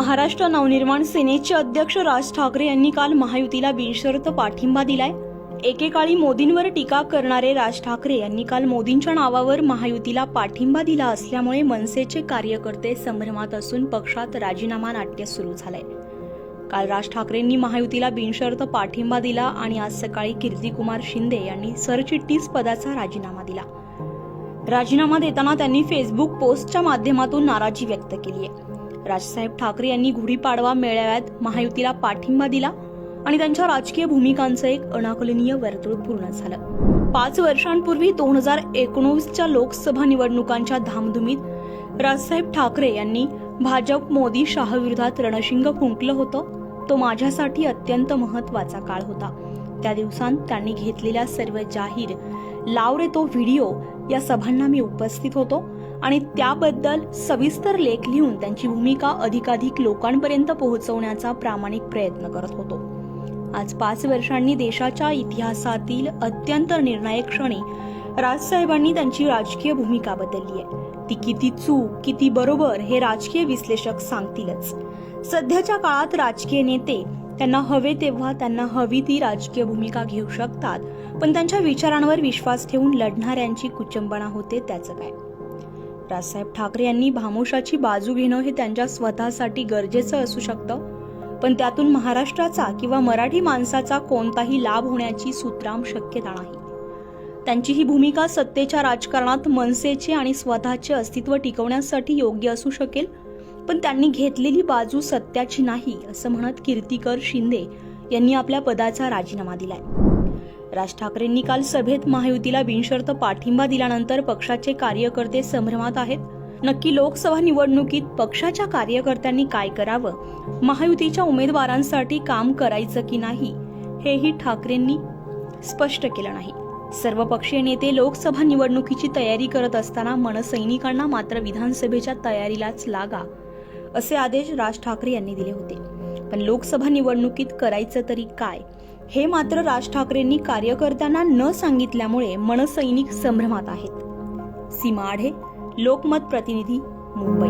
महाराष्ट्र नवनिर्माण सेनेचे अध्यक्ष राज ठाकरे यांनी काल महायुतीला बिनशर्त पाठिंबा दिलाय. एकेकाळी मोदींवर टीका करणारे राज ठाकरे यांनी काल मोदींच्या नावावर महायुतीला पाठिंबा दिला असल्यामुळे मनसेचे कार्यकर्ते संभ्रमात असून पक्षात राजीनामा नाट्य सुरू झालंय. काल राज ठाकरेंनी महायुतीला बिनशर्त पाठिंबा दिला आणि आज सकाळी कीर्तिकुमार शिंदे यांनी सरचिटणीस पदाचा राजीनामा दिला. राजीनामा देताना त्यांनी फेसबुक पोस्टच्या माध्यमातून नाराजी व्यक्त केली आहे राजसाहेब ठाकरे यांनी गुढीपाडवा मेळाव्यात महायुतीला पाठिंबा दिला आणि त्यांच्या राजकीय भूमिकांचं एक अनाकलनीय वर्तुळ पूर्ण झालं. पाच वर्षांपूर्वी दोन हजार एकोणीसच्या लोकसभा निवडणुकांच्या धामधुमीत राजसाहेब ठाकरे यांनी भाजप मोदी शाहविरोधात रणशिंग फुंकलं होतं. तो माझ्यासाठी अत्यंत महत्त्वाचा काळ होता. त्या दिवसांत त्यांनी घेतलेल्या सर्व जाहीर लाव रे तो व्हिडिओ या सभांना मी उपस्थित होतो. आणि त्याबद्दल सविस्तर लेख लिहून त्यांची भूमिका अधिकाधिक लोकांपर्यंत पोहोचवण्याचा प्रामाणिक प्रयत्न करत होतो. आज पाच वर्षांनी देशाच्या इतिहासातील अत्यंत निर्णायक क्षणी राजसाहेबांनी त्यांची राजकीय भूमिका बदलली आहे. ती किती चूक किती बरोबर हे राजकीय विश्लेषक सांगतीलच. सध्याच्या काळात राजकीय नेते त्यांना हवे तेव्हा त्यांना हवी ती राजकीय भूमिका घेऊ शकतात पण त्यांच्या विचारांवर विश्वास ठेवून लढणाऱ्यांची कुचंबणा होते त्याचं काय. राजसाहेब ठाकरे यांनी भामोशाची बाजू घेणं हे त्यांच्या स्वतःसाठी गरजेचं असू शकतं. पण त्यातून महाराष्ट्राचा किंवा मराठी माणसाचा कोणताही लाभ होण्याची सुत्राम शक्यता नाही. त्यांची ही भूमिका सत्तेच्या राजकारणात मनसेचे आणि स्वतःचे अस्तित्व टिकवण्यासाठी योग्य असू शकेल पण त्यांनी घेतलेली बाजू सत्याची नाही असं म्हणत कीर्तिकर शिंदे यांनी आपल्या पदाचा राजीनामा दिलाय. राज ठाकरेंनी काल सभेत महायुतीला बिनशर्त पाठिंबा दिल्यानंतर पक्षाचे कार्यकर्ते संभ्रमात आहेत. नक्की लोकसभा निवडणुकीत पक्षाच्या कार्यकर्त्यांनी काय करावं? महायुतीच्या उमेदवारांसाठी काम करायचं की नाही? हेही ठाकरेंनी स्पष्ट केलं नाही. सर्वपक्षीय नेते लोकसभा निवडणुकीची तयारी करत असताना मनसैनिकांना मात्र विधानसभेच्या तयारीलाच लागा असे आदेश राज ठाकरे यांनी दिले होते. पण लोकसभा निवडणुकीत करायचं तरी काय? हे मात्र राज ठाकरेंनी कार्यकर्त्यांना न सांगितल्यामुळे मनसैनिक संभ्रमात आहेत. सीमा आढे लोकमत प्रतिनिधी मुंबई.